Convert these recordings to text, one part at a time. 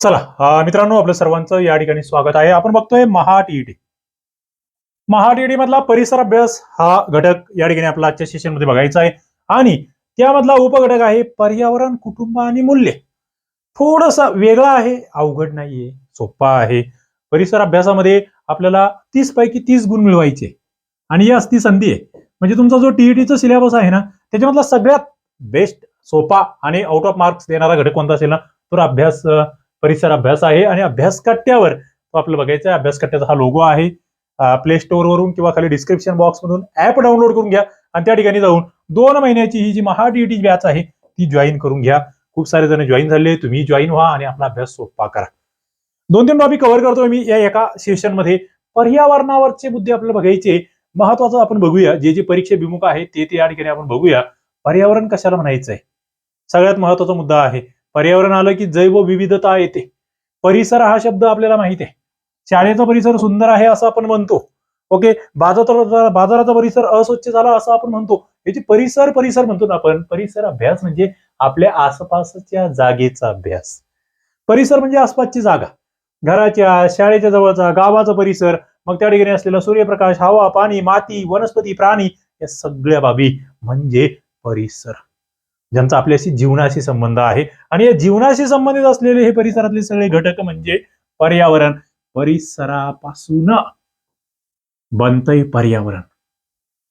चला मित्रांनो आपलं सर्वांचं या ठिकाणी स्वागत आहे. आपण बघतोय महा टीईटी महा टीईटी मधला परिसर अभ्यास हा घटक या ठिकाणी आपला आजच्या सेशनमध्ये बघायचा आहे. आणि त्यामधला उपघटक आहे पर्यावरण कुटुंब आणि मूल्य. थोडसा वेगळा आहे अवघड नाहीये सोपा आहे. परिसर अभ्यासामध्ये आपल्याला तीस पैकी तीस गुण मिळवायचे. आणि याच ती संधी आहे. म्हणजे तुमचा जो टीईटीचा सिलेबस आहे ना त्याच्यामधला सगळ्यात बेस्ट सोपा आणि आउट ऑफ मार्क्स देणारा घटक कोणता असेल ना तर अभ्यास परिसर अभ्यास आहे आणि अभ्यास कट्ट्यावर तो आपलं बघायचं आहे. अभ्यास कट्ट्याचा हा लोगो आहे. प्ले स्टोअरवरून किंवा खाली डिस्क्रिप्शन बॉक्स मधून ऍप डाउनलोड करून घ्या आणि त्या ठिकाणी जाऊन दोन महिन्याची ही जी महा टी बॅच आहे ती जॉईन करून घ्या. खूप सारे जण जॉईन झाले. तुम्ही जॉईन व्हा आणि आपला अभ्यास सोपा करा. दोन तीन टॉपिक कव्हर करतोय मी या एका सेशनमध्ये. पर्यावरणावरचे मुद्दे आपल्याला बघायचे. महत्वाचं आपण बघूया. जे जे परीक्षे विमुख आहे ते ते या ठिकाणी आपण बघूया. पर्यावरण कशाला म्हणायचं आहे सगळ्यात महत्त्वाचा मुद्दा आहे. पर्यावरण आलं की जैव विविधता येते. परिसर हा शब्द आपल्याला माहिती आहे. शाळेचा परिसर सुंदर आहे असं आपण म्हणतो. ओके? बाजाराचा बाजाराचा परिसर अस्वच्छ झाला असं आपण म्हणतो. याची परिसर परिसर म्हणतो ना आपण. परिसर अभ्यास म्हणजे आपल्या आसपासच्या जागेचा अभ्यास. परिसर म्हणजे आसपासची जागा. घराच्या शाळेच्या जवळचा गावाचा परिसर मग त्या ठिकाणी असलेला सूर्यप्रकाश हवा पाणी माती वनस्पती प्राणी या सगळ्या बाबी म्हणजे परिसर. ज्यांचा आपल्याशी जीवनाशी संबंध आहे. आणि या जीवनाशी संबंधित असलेले हे परिसरातले सगळे घटक म्हणजे पर्यावरण. परिसरापासून बनतंय पर्यावरण.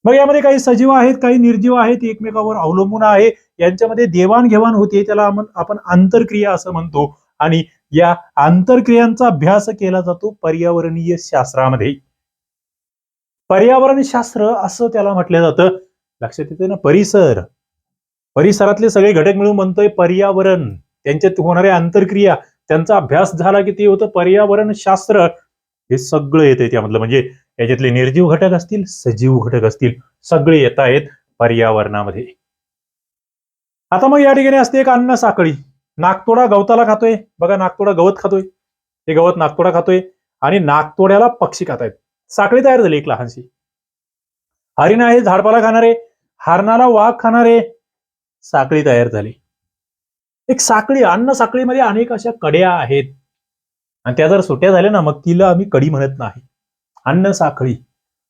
मग यामध्ये काही सजीव आहेत काही निर्जीव आहेत एकमेकावर अवलंबून आहे. यांच्यामध्ये देवाणघेवाण होते त्याला आपण आपण आंतरक्रिया असं म्हणतो. आणि या आंतरक्रियांचा अभ्यास केला जातो पर्यावरणीय शास्त्रामध्ये. पर्यावरण शास्त्र असं त्याला म्हटलं जातं. लक्षात येते ना? परिसर. परिसरातले सगळे घटक मिळून म्हणतोय पर्यावरण. त्यांच्यात होणाऱ्या आंतरक्रिया त्यांचा अभ्यास झाला की ते होतं पर्यावरण शास्त्र. हे सगळं येते त्यामधलं. म्हणजे याच्यातले निर्जीव घटक असतील सजीव घटक असतील सगळे येत आहेत पर्यावरणामध्ये. आता मग या ठिकाणी असते एक अन्न साखळी. नागतोडा गवताला खातोय. बघा नागतोडा गवत खातोय. हे गवत नागतोडा खातोय. आणि नागतोड्याला पक्षी खातायत. साखळी तयार झाली एक लहानशी. हरिण आहे झाडपाला खाणारे. हरणाला वाघ खाणारे. साखळी तयार झाली. एक साखळी अन्न साखळीमध्ये अनेक अशा कड्या आहेत. आणि त्या जर सुट्या झाल्या ना मग तिला आम्ही कडी म्हणत नाही. अन्न साखळी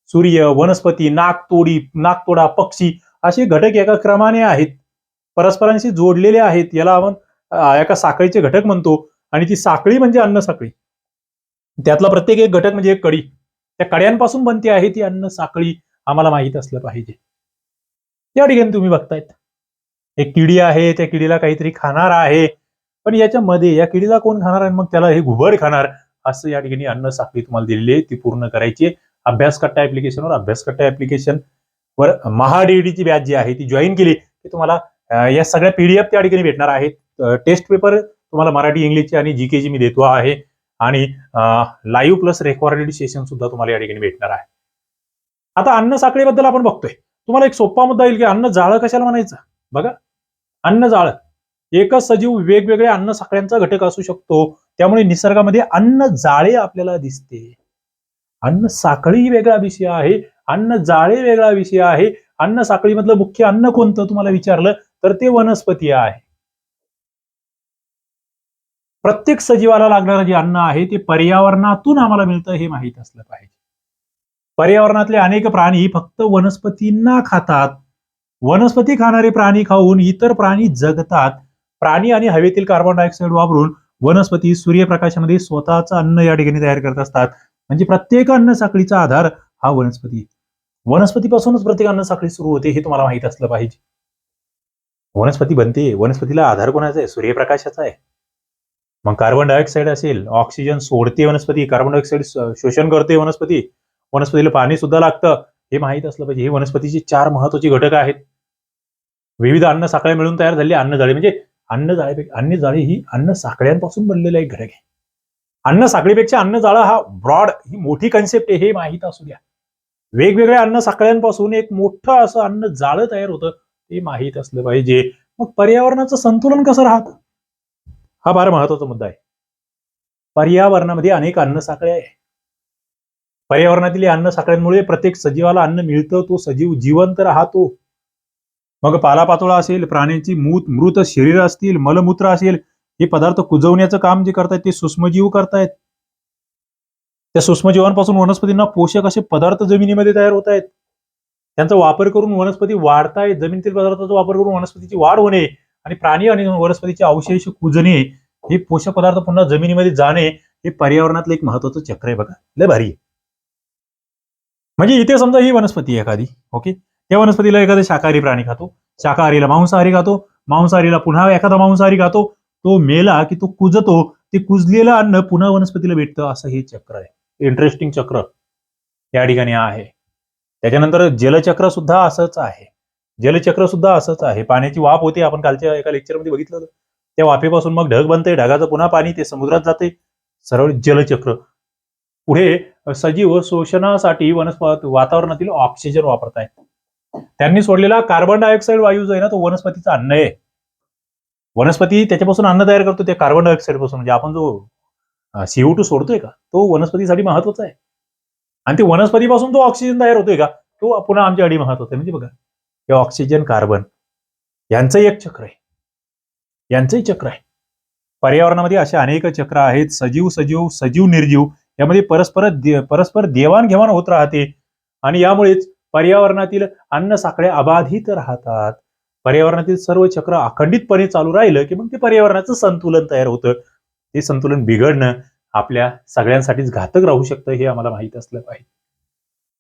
सूर्य वनस्पती नागतोडी नागतोडा पक्षी असे घटक एका क्रमाने आहेत. परस्परांशी जोडलेले आहेत. याला आपण एका साखळीचे घटक म्हणतो. आणि ती साखळी म्हणजे अन्न साखळी. त्यातला प्रत्येक एक घटक म्हणजे एक कडी. त्या कड्यांपासून बनते आहे ती अन्न साखळी. आम्हाला माहीत असलं पाहिजे. या ठिकाणी तुम्ही बघतायत. एक किडी आहे त्या किडीला काहीतरी खाणार आहे. पण याच्यामध्ये या किडीला कोण खाणार आणि मग त्याला हे घुबड खाणार. असं या ठिकाणी अन्न साखळी तुम्हाला दिलेली आहे ती पूर्ण करायची अभ्यास कट्टा ऍप्लिकेशनवर अभ्यास कट्टा ऍप्लिकेशन वर महाडीडीची बॅच जी आहे ती जॉईन केली. की तुम्हाला या सगळ्या पीडीएफ त्या ठिकाणी भेटणार आहेत. टेस्ट पेपर तुम्हाला मराठी इंग्लिशची आणि जीके जी मी देतो आहे. आणि लाईव्ह प्लस रेकॉर्डेड सेशन सुद्धा तुम्हाला या ठिकाणी भेटणार आहे. आता अन्न साखळीबद्दल आपण बघतोय. तुम्हाला एक सोपा मुद्दा येईल की अन्न जाळं कशाला म्हणायचं? बघा. अन्न जाळ एकच सजीव वेगवेगळ्या अन्न साखळ्यांचा घटक असू शकतो. त्यामुळे निसर्गामध्ये अन्न जाळे आपल्याला दिसते. अन्न साखळी वेगळा विषय आहे. अन्न जाळे वेगळा विषय आहे. अन्न साखळीमधलं मुख्य अन्न कोणतं तुम्हाला विचारलं? तर ते वनस्पती आहे. प्रत्येक सजीवाला लागणारं जे अन्न आहे ते पर्यावरणातून आम्हाला मिळतं हे माहीत असलं पाहिजे. पर्यावरणातले अनेक प्राणी फक्त वनस्पतींना खातात. वनस्पती खाणारे प्राणी खाऊन इतर प्राणी जगतात. प्राणी आणि हवेतील कार्बन डायऑक्साईड वापरून वनस्पती सूर्यप्रकाशामध्ये स्वतःचं अन्न या ठिकाणी तयार करत असतात. म्हणजे प्रत्येक अन्न साखळीचा आधार हा वनस्पती. वनस्पतीपासूनच प्रत्येक अन्न साखळी सुरू होते हे तुम्हाला माहीत असलं पाहिजे. वनस्पती बनते वनस्पतीला आधार कोणाचा आहे? सूर्यप्रकाशाचा आहे. मग कार्बन डायऑक्साईड असेल ऑक्सिजन सोडते वनस्पती कार्बन डायऑक्साईड शोषण करते वनस्पती. वनस्पतीला पाणी सुद्धा लागतं. हे माहीत असलं पाहिजे. हे वनस्पतीचे चार महत्त्वाचे घटक आहेत. विविध अन्न साखळ्या मिळून तयार झालेली अन्नजाळी म्हणजे अन्न जाळे अन्न जाळी ही अन्न साखळ्यांपासून बनलेला एक घटक आहे. अन्न साखळीपेक्षा अन्न जाळं हा ब्रॉड ही मोठी कन्सेप्ट आहे हे माहीत असू द्या. वेगवेगळ्या अन्न साखळ्यांपासून एक मोठं असं अन्न जाळं तयार होतं हे माहीत असलं पाहिजे. मग पर्यावरणाचं संतुलन कसं राहतं? हा फार महत्त्वाचा मुद्दा आहे. पर्यावरणामध्ये अनेक अन्न साखळ्या आहे पर्यावरणातील अन्न साखळ्यांमुळे प्रत्येक सजीवाला अन्न मिळतं तो सजीव जिवंत राहतो. मग पालापाचोळा असेल प्राण्यांची मूत मृत शरीर असतील मलमूत्र असेल हे पदार्थ कुजवण्याचं काम जे करतायत ते सूक्ष्मजीव करतायत. त्या सूक्ष्मजीवांपासून वनस्पतींना पोषक असे पदार्थ जमिनीमध्ये तयार होत आहेत त्यांचा वापर करून वनस्पती वाढतायत. जमिनीतील पदार्थाचा वापर करून वनस्पतीची वाढ होणे आणि प्राणी आणि वनस्पतीचे अवशेष कुजणे हे पोषक पदार्थ पुन्हा जमिनीमध्ये जाणे हे पर्यावरणातलं एक महत्वाचं चक्र आहे बघा. लय भारी आहे. म्हणजे इथे समजा ही वनस्पती आहे एखादी ओके? त्या वनस्पतीला एखादा शाकाहारी प्राणी खातो शाकाहारीला मांसाहारी खातो मांसाहारीला पुन्हा एखादा मांसाहारी खातो तो मेला की तो कुजतो ते कुजलेलं अन्न पुन्हा वनस्पतीला भेटतं असं हे चक्र आहे. इंटरेस्टिंग चक्र. या ठिकाणी आहे. त्याच्यानंतर जलचक्र सुद्धा असंच आहे. जलचक्र सुद्धा असंच आहे. पाण्याची वाफ होते आपण कालच्या एका लेक्चरमध्ये बघितलं त्या वाफेपासून मग ढग बनते ढगाचं पुन्हा पाणी ते समुद्रात जाते. सरळ जलचक्र. पुढे सजीव शोषणासाठी वनस्पत वातावरणातील ऑक्सिजन वापरतायत. त्यांनी सोडलेला कार्बन डायऑक्साईड वायू जो आहे ना तो वनस्पतीचा अन्न आहे. वनस्पती त्याच्यापासून अन्न तयार करतो त्या कार्बन डायऑक्साईडपासून. म्हणजे आपण जो सीओ टू सोडतोय का तो वनस्पतीसाठी महत्त्वाचा आहे. आणि ते वनस्पतीपासून तो ऑक्सिजन तयार होतोय का तो पुन्हा आमच्यासाठी महत्त्वाचा आहे. म्हणजे बघा हे ऑक्सिजन कार्बन यांचंही एक चक्र आहे. यांचंही चक्र आहे. पर्यावरणामध्ये असे अनेक चक्र आहेत. सजीव सजीव सजीव निर्जीव यामध्ये परस्पर दे- परस्पर देवाणघेवाण होत राहते. आणि यामुळेच पर्यावरणातील अन्न साखळ्या अबाधित राहतात. पर्यावरणातील सर्व चक्र अखंडितपणे चालू राहिलं की मग ते पर्यावरणाचं संतुलन तयार होतं. ते संतुलन बिघडणं आपल्या सगळ्यांसाठीच घातक राहू शकतं हे आम्हाला माहीत असलं पाहिजे.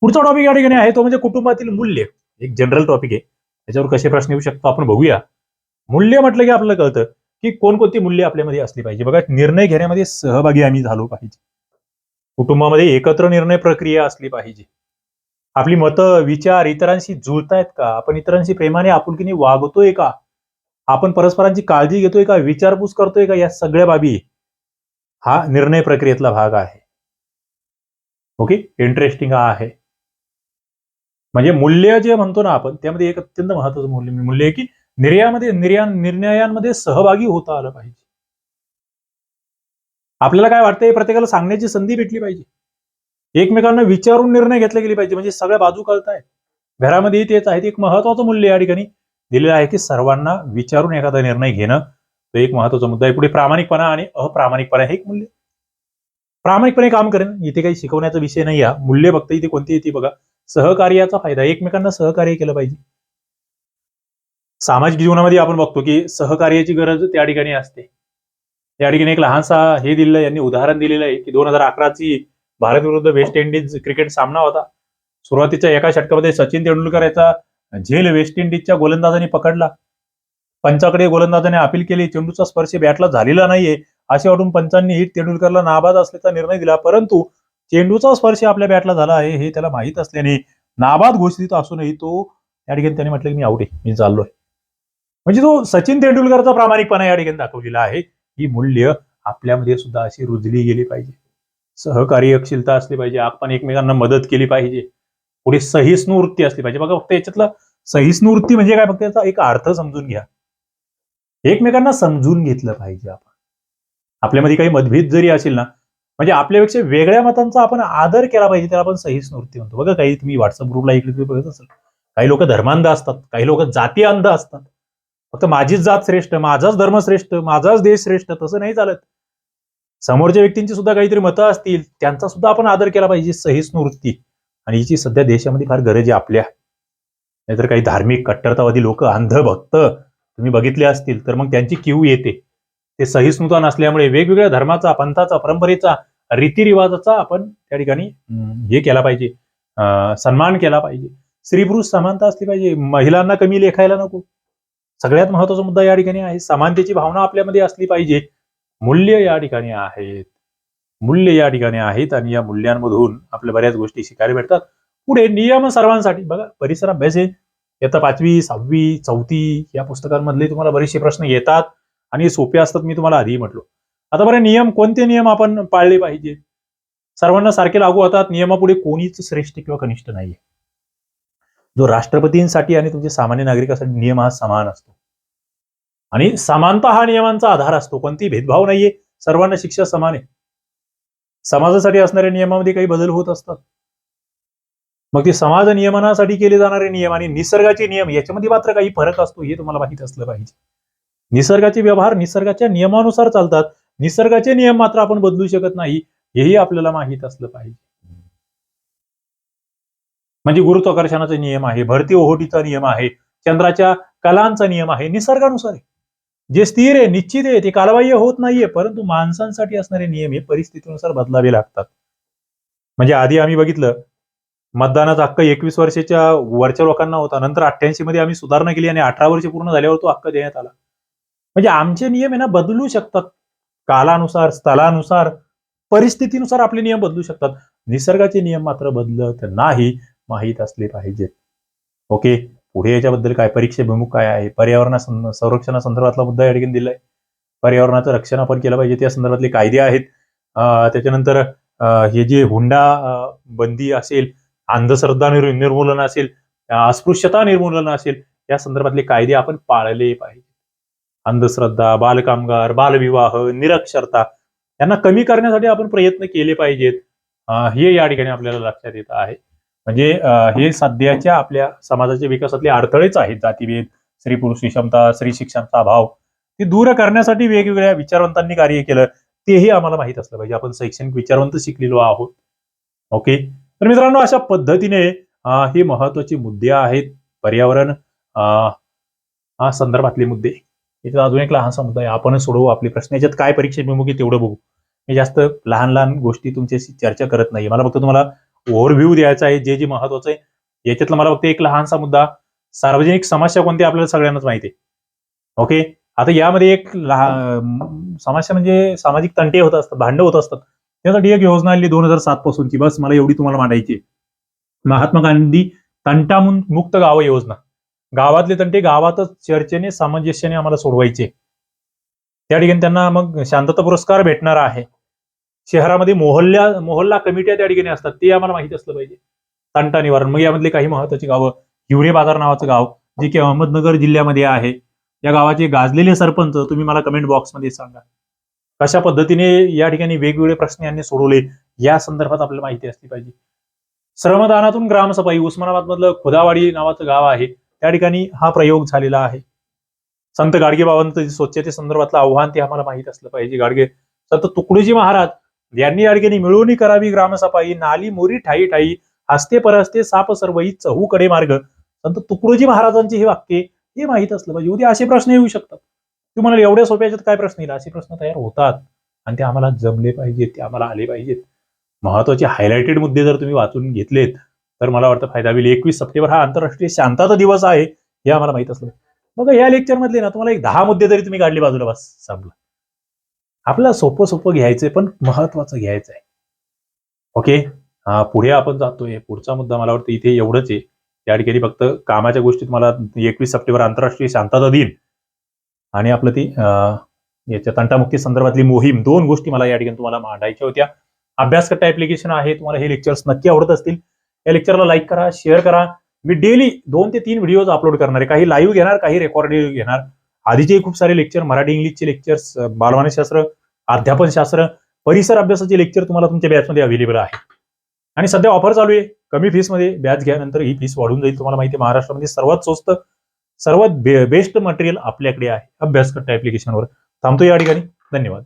पुढचा टॉपिक या ठिकाणी आहे तो म्हणजे कुटुंबातील मूल्य. एक जनरल टॉपिक आहे. त्याच्यावर कसे प्रश्न येऊ शकतो आपण बघूया. मूल्य म्हटलं की आपल्याला कळतं की कोणकोणती मूल्य आपल्यामध्ये असली पाहिजे. बघा निर्णय घेण्यामध्ये सहभागी आम्ही झालो पाहिजे. कुटुंबामध्ये एकत्र निर्णय प्रक्रिया असली पाहिजे. आपली मतं विचार इतरांशी जुळतायत का? आपण इतरांशी प्रेमाने आपुलकीने वागतोय का? आपण परस्परांची काळजी घेतोय का? विचारपूस करतोय का? या सगळ्या बाबी हा निर्णय प्रक्रियेतला भाग आहे. ओके? इंटरेस्टिंग आहे. म्हणजे मूल्य जे म्हणतो ना आपण त्यामध्ये एक अत्यंत महत्वाचं मूल्य मूल्य आहे की निर्यामध्ये निर्या निर्णयांमध्ये सहभागी होता आलं पाहिजे. आपल्याला काय वाटतंय प्रत्येकाला सांगण्याची संधी भेटली पाहिजे. एकमेकांना विचारून निर्णय घेतले गेले पाहिजे म्हणजे सगळ्या बाजू कळतायत. घरामध्ये तेच आहे एक महत्वाचं मूल्य या ठिकाणी दिलेलं आहे की सर्वांना विचारून एखादा निर्णय घेणं तो एक महत्त्वाचा मुद्दा आहे. पुढे प्रामाणिकपणा आणि अप्रामाणिकपणा हे एक मूल्य. प्रामाणिकपणे काम करेन इथे काही शिकवण्याचा विषय नाही हा. मूल्य फक्त इथे कोणती येते बघा. सहकार्याचा फायदा एकमेकांना सहकार्य केलं पाहिजे. सामाजिक जीवनामध्ये आपण बघतो की सहकार्याची गरज त्या ठिकाणी असते. या ठिकाणी एक लहानसा हे दिलेलं यांनी उदाहरण दिलेलं आहे की दोन हजार अकराची भारत विरुद्ध वेस्ट इंडिज क्रिकेट सामना होता. सुरुवातीच्या एका षटकामध्ये सचिन तेंडुलकर याचा झेल वेस्ट इंडिजच्या गोलंदाजाने पकडला. पंचाकडे गोलंदाजाने अपील केली चेंडूचा स्पर्श बॅटला झालेला नाहीये असे वाटून पंचांनी हिट तेंडुलकरला नाबाद असल्याचा निर्णय दिला. परंतु चेंडूचा स्पर्श आपल्या बॅटला झाला आहे हे त्याला माहीत असल्याने नाबाद घोषित असूनही तो या ठिकाणी त्याने म्हटलं की मी आवडे मी चाललोय. म्हणजे तो सचिन तेंडुलकरचा प्रामाणिकपणा या ठिकाणी दाखवलेला आहे. ही मूल्य आपल्यामध्ये सुद्धा अशी रुजली गेली पाहिजे. सहकार्यशीलता असली पाहिजे. आपण एकमेकांना मदत केली पाहिजे. पुढे सहिष्णू वृत्ती असली पाहिजे. बघा फक्त याच्यातलं सहिष्णू वृत्ती म्हणजे काय? फक्त याचा एक अर्थ समजून घ्या. एकमेकांना समजून घेतलं पाहिजे आपण. आपल्यामध्ये काही मतभेद जरी असेल ना म्हणजे आपल्यापेक्षा वेगळ्या मतांचा आपण आदर केला पाहिजे त्याला आपण सहिष्णू वृत्ती म्हणतो. बघा काही तुम्ही व्हॉट्सअप ग्रुपला इकडे तुम्ही बघत असाल. काही लोक धर्मांध असतात. काही लोक जाती अंध असतात. फक्त माझीच जात श्रेष्ठ माझाच धर्म श्रेष्ठ माझाच देश श्रेष्ठ तसं नाही चालत. समोरच्या व्यक्तींची सुद्धा काहीतरी मतं असतील त्यांचा सुद्धा आपण आदर केला पाहिजे सहिष्णू वृत्ती आणि हिची सध्या देशामध्ये फार गरज आहे आपल्या. नाहीतर काही धार्मिक कट्टरतावादी लोक अंध भक्त तुम्ही बघितले असतील तर मग त्यांची किव येते. ते सहिष्णुता नसल्यामुळे वेगवेगळ्या धर्माचा पंथाचा परंपरेचा रीतिरिवाजाचा आपण त्या ठिकाणी हे केला पाहिजे. सन्मान केला पाहिजे. स्त्री पुरुष समानता असली पाहिजे. महिलांना कमी लेखायला नको. सगळ्यात महत्त्वाचा मुद्दा या ठिकाणी आहे. समानतेची भावना आपल्यामध्ये असली पाहिजे. मूल्य या ठिकाणी आहेत. मूल्य या ठिकाणी आहेत आणि या मूल्यांमधून आपल्या बऱ्याच गोष्टी शिकायला भेटतात. पुढे नियम सर्वांसाठी. बघा परिसर अभ्यास आहे येतं पाचवी सहावी चौथी या पुस्तकांमधले तुम्हाला बरेचसे प्रश्न येतात आणि सोपे असतात मी तुम्हाला आधी म्हटलो. आता बरं नियम कोणते नियम आपण पाळले पाहिजे? सर्वांना सारखे लागू होतात. नियमापुढे कोणीच श्रेष्ठ किंवा कनिष्ठ नाहीये. जो राष्ट्रपतींसाठी आणि तुमच्या सामान्य नागरिकासाठी नियम हा समान असतो. आणि समानता हा नियमांचा आधार असतो. कोणती भेदभाव नाहीये. सर्वांना शिक्षा समान आहे. समाजासाठी असणाऱ्या नियमामध्ये काही बदल होत असतात. मग ते समाज नियमनासाठी केले जाणारे नियम आणि निसर्गाचे नियम याच्यामध्ये मात्र काही फरक असतो हे तुम्हाला माहीत असलं पाहिजे. निसर्गाचे व्यवहार निसर्गाच्या नियमानुसार चालतात. निसर्गाचे नियम मात्र आपण बदलू शकत नाही हेही आपल्याला माहीत असलं पाहिजे. म्हणजे गुरुत्वाकर्षणाचा नियम आहे भरती ओहोटीचा नियम आहे चंद्राच्या कलांचा नियम आहे निसर्गानुसार आहे. जे स्थिर आहे निश्चित आहे ते कालबाह्य होत नाहीये परंतु माणसांसाठी असणारे नियम हे परिस्थितीनुसार बदलावे लागतात. म्हणजे आधी आम्ही बघितलं मतदानाचा हक्क एकवीस वर्षाच्या वरच्या लोकांना होता नंतर अठ्ठ्याऐंशी मध्ये आम्ही सुधारणा केली आणि अठरा वर्ष पूर्ण झाल्यावर तो हक्क देण्यात आला. म्हणजे आमचे नियम आहे ना बदलू शकतात. कालानुसार स्थलानुसार परिस्थितीनुसार आपले नियम बदलू शकतात. निसर्गाचे नियम मात्र बदलत नाही. माहीत असले पाहिजेत. ओके पुढे याच्याबद्दल काय? परीक्षेभिमुख काय आहे? पर्यावरणा संरक्षणा संरक्षणासंदर्भातला मुद्दा या ठिकाणी दिलाय. पर्यावरणाचं रक्षण आपण केलं पाहिजे त्या संदर्भातले कायदे आहेत. त्याच्यानंतर हे जे हुंडा बंदी असेल अंधश्रद्धा निर्मूलन असेल अस्पृश्यता निर्मूलन असेल या संदर्भातले कायदे आपण पाळले पाहिजे अंधश्रद्धा बालकामगार बालविवाह निरक्षरता यांना कमी करण्यासाठी आपण प्रयत्न केले पाहिजेत. हे या ठिकाणी आपल्याला लक्षात येत आहे. म्हणजे हे सध्याच्या आपल्या समाजाच्या विकासातले अडथळेच आहेत. जातीभेद स्त्री पुरुष विषमता स्त्री शिक्षणाचा अभाव ते दूर करण्यासाठी वेगवेगळ्या विचारवंतांनी कार्य केलं. तेही आम्हाला माहीत असलं पाहिजे. आपण शैक्षणिक विचारवंत शिकलेलो आहोत. ओके? तर मित्रांनो अशा पद्धतीने हे महत्त्वाचे मुद्दे आहेत. पर्यावरण अं, हा संदर्भातले मुद्दे. याच्यात अजून एक लहानसा मुद्दा आहे आपणच सोडवू आपले प्रश्न. याच्यात काय परीक्षा की तेवढं बघू. मी जास्त लहान लहान गोष्टी तुमच्याशी चर्चा करत नाही मला फक्त तुम्हाला ओव्हरव्ह्यू द्यायचा आहे जे जे महत्वाचं आहे. याच्यातला मला फक्त एक लहानसा मुद्दा सार्वजनिक समस्या कोणती आपल्याला सगळ्यांनाच माहिती आहे. ओके आता यामध्ये एक समस्या म्हणजे सामाजिक तंटे होत असतात भांडं होत असतात. त्यासाठी एक योजना आली दोन हजार सात पासूनची. बस मला एवढी तुम्हाला मांडायची महात्मा गांधी तंटा मुक्त गाव योजना. गावातले तंटे गावातच चर्चेने सामंजस्याने आम्हाला सोडवायचे. त्या ठिकाणी त्यांना मग शांतता पुरस्कार भेटणार आहे. शहरामध्ये मोहल्ल्या मोहल्ला कमिट्या त्या ठिकाणी असतात ते आम्हाला माहिती असलं पाहिजे. तंटा निवारण. मग यामधले काही महत्वाची गावं हिवरे बाजार नावाचं गाव जे की अहमदनगर जिल्ह्यामध्ये आहे. या गावाचे गाजलेले सरपंच तुम्ही मला कमेंट बॉक्समध्ये सांगा. कशा पद्धतीने या ठिकाणी वेगवेगळे प्रश्न यांनी सोडवले या संदर्भात आपल्याला माहिती असली पाहिजे. श्रमदानातून ग्रामसफाई उस्मानाबाद मधलं खुदावाडी नावाचं गाव आहे. त्या ठिकाणी हा प्रयोग झालेला आहे. संत गाडगे बाबांचं स्वच्छते संदर्भातलं आव्हान ते आम्हाला माहीत असलं पाहिजे. गाडगे संत तुकडोजी महाराज यांनी अडगेनी मिळवणी करावी ग्रामसफाई नाली मोरी ठाई ठाई हस्ते परहस्ते साप सर्वई चहूकडे मार्ग संत तुकडोजी महाराजांचे हे वाक्य हे माहीत असलं पाहिजे. उद्या असे प्रश्न येऊ शकतात. तुम्हाला एवढ्या सोप्या याच्यात काय प्रश्न येईल? असे प्रश्न तयार होतात. आणि ते आम्हाला जमले पाहिजेत ते आम्हाला आले पाहिजेत. महत्त्वाचे हायलाइटेड मुद्दे जर तुम्ही वाचून घेतलेत तर मला वाटतं फायदा होईल. एकवीस सप्टेंबर हा आंतरराष्ट्रीय शांतता दिवस आहे हे आम्हाला माहीत असलं मग या लेक्चर मधले ना तुम्हाला एक दहा मुद्दे जरी तुम्ही काढले बाजूला बस संपला. आपला सोपं सोपं घ्यायचंय पण महत्वाचं घ्यायचं आहे ओके हा पुढे आपण जातोय. पुढचा मुद्दा मला वाटतं इथे एवढंच आहे. या ठिकाणी फक्त कामाच्या गोष्टीत तुम्हाला एकवीस सप्टेंबर आंतरराष्ट्रीय शांतता दिन आणि आपलं ती याच्या तंटामुक्ती संदर्भातली मोहीम दोन गोष्टी मला या ठिकाणी तुम्हाला मांडायच्या होत्या. अभ्यासकट्टा ऍप्लिकेशन आहे तुम्हाला हे लेक्चर्स नक्की आवडत असतील. या लेक्चरला लाईक करा शेअर करा. मी डेली दोन ते तीन व्हिडिओज अपलोड करणार आहे. काही लाईव्ह घेणार काही रेकॉर्डिंग घेणार. आधीचे खूप सारे लेक्चर मराठी इंग्लिशचे लेक्चर्स बालवानशास्त्र अध्यापनशास्त्र परिसर अभ्यासाचे लेक्चर तुम्हाला तुमच्या बॅचमध्ये अवेलेबल आहे. आणि सध्या ऑफर चालू आहे. कमी फीसमध्ये बॅच घ्या नंतर ही फीस वाढून जाईल तुम्हाला माहिती आहे. महाराष्ट्रामध्ये सर्वात स्वस्त सर्वात बेस्ट मटेरियल आपल्याकडे आहे. अभ्यासकट्टा ऍप्लिकेशनवर थांबतो या ठिकाणी. धन्यवाद.